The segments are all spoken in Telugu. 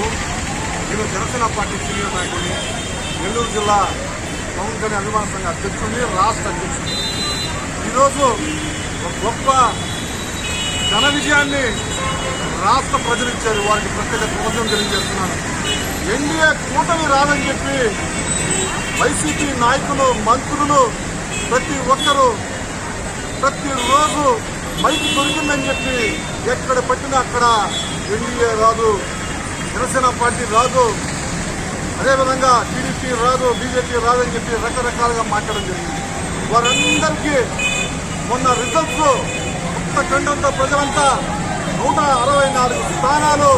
టోనీ నేను జనసేన పార్టీ సీనియర్ నాయకుడిని నెల్లూరు జిల్లా పవన్ కళ్యాణ్ అభిమాన సంఘ అధ్యక్షుడిని రాష్ట్ర అధ్యక్షుడిని ఈరోజు ఒక గొప్ప ఘన విజయాన్ని రాష్ట్ర ప్రజలు ఇచ్చారు. వారికి ప్రత్యేక ప్రభుత్వం తెలియజేస్తున్నాను. ఎన్డీఏ కూటమి రాదని చెప్పి వైసీపీ నాయకులు మంత్రులు ప్రతి ఒక్కరూ ప్రతిరోజు మైకి దొరికిందని చెప్పి ఎక్కడ పట్టినా అక్కడ ఎన్డీఏ రాదు. జనసేన పార్టీ రాదు. అదేవిధంగా టీడీపీ రాదు బీజేపీ రాదని చెప్పి రకరకాలుగా మాట్లాడడం జరిగింది. వారందరికీ మొన్న రిజల్ట్స్ కొత్త ఖండంతో ప్రజలంతా నూట అరవై నాలుగు స్థానాలు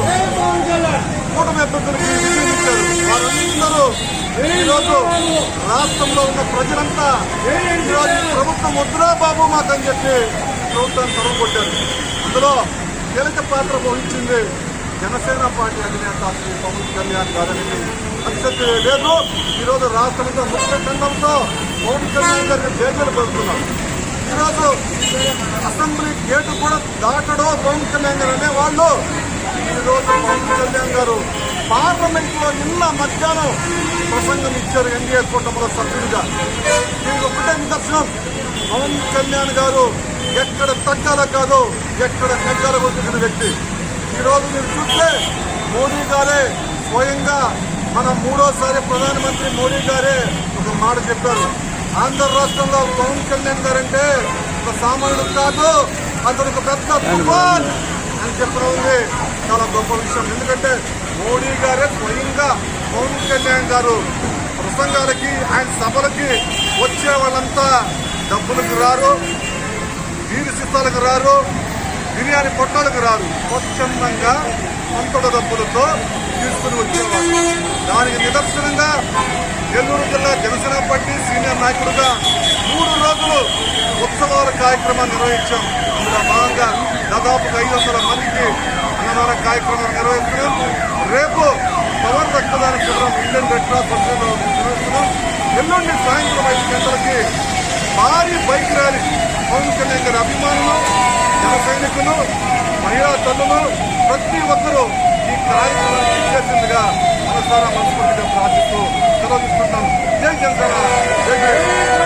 కూటమి అభ్యర్థులకి విజయం వారందరూ ఈరోజు రాష్ట్రంలో ఉన్న ప్రజలంతా ఈరోజు ప్రభుత్వం వద్దురా బాబు మాకని చెప్పి ప్రభుత్వాన్ని తరువు కొట్టారు అందులో కీలక పాత్ర వహించింది జనసేన పార్టీ అధినేత శ్రీ పవన్ కళ్యాణ్ గారని అతిశక్తి లేదు. ఈరోజు రాష్ట్రంతో ముఖ్య ఖండంతో పవన్ కళ్యాణ్ గారిని జేజలు పెడుతున్నారు. ఈరోజు అసెంబ్లీ గేటు కూడా దాటడో పవన్ కళ్యాణ్ గారు అనేవాళ్ళు ఈరోజు పవన్ కళ్యాణ్ గారు పార్లమెంట్లో నిన్న మధ్యాహ్నం ప్రసంగం ఇచ్చారు ఎన్డీఏ కూటమిలో సభ్యుడిగా. దీనికి ఒకటే నిదర్శనం. పవన్ కళ్యాణ్ గారు ఎక్కడ తగ్గాల కాదు ఎక్కడ తగ్గాల కొడుతున్న వ్యక్తి. ఈరోజు మీరు చూస్తే మోడీ గారే స్వయంగా మన మూడోసారి ప్రధానమంత్రి మోడీ గారే ఒక మాట చెప్పారు. ఆంధ్ర రాష్ట్రంలో పవన్ కళ్యాణ్ గారంటే ఒక సామాన్యుడు కాదు అతను ఒక పెద్ద తుఫాన్ అని చెప్పడం ఉంది. చాలా గొప్ప విషయం. ఎందుకంటే మోడీ గారే స్వయంగా పవన్ కళ్యాణ్ గారు ప్రసంగాలకి ఆయన సభలకి వచ్చే వాళ్ళంతా డబ్బులకు రారు వీరి సిద్ధాలకు రారు బిర్యానీ పొట్టాలకు రాదు. స్వచ్ఛందంగా సొంత డబ్బులతో తీసుకుని వచ్చేవారు దానికి నిదర్శనంగా నెల్లూరు జిల్లా జనసేన పార్టీ సీనియర్ నాయకుడుగా మూడు రోజులు ఉత్సవాల కార్యక్రమాన్ని నిర్వహించాం. అందులో భాగంగా దాదాపు ఐదు వందల మందికి అన్నదాన కార్యక్రమం నిర్వహిస్తున్నాం. రేపు పవన్ రక్తదాన శిబిరం ఇండియన్ రెడ్ క్రాస్ నిర్వహిస్తున్నాం. ఎల్లుండి సాయంత్రం ఐదు గంటలకి భారీ బైక్ ర్యాలీ పవన్ కళ్యాణ్ గారి అభిమానులు జన సైనికులు మహిళా తల్లులు ప్రతి ఒక్కరూ ఈ కార్యక్రమాన్ని చేసిందిగా మనసారా మనస్ఫూర్తిగా ప్రార్థిస్తూ సెలవు తీసుకుంటాం జై జనసేన జై జై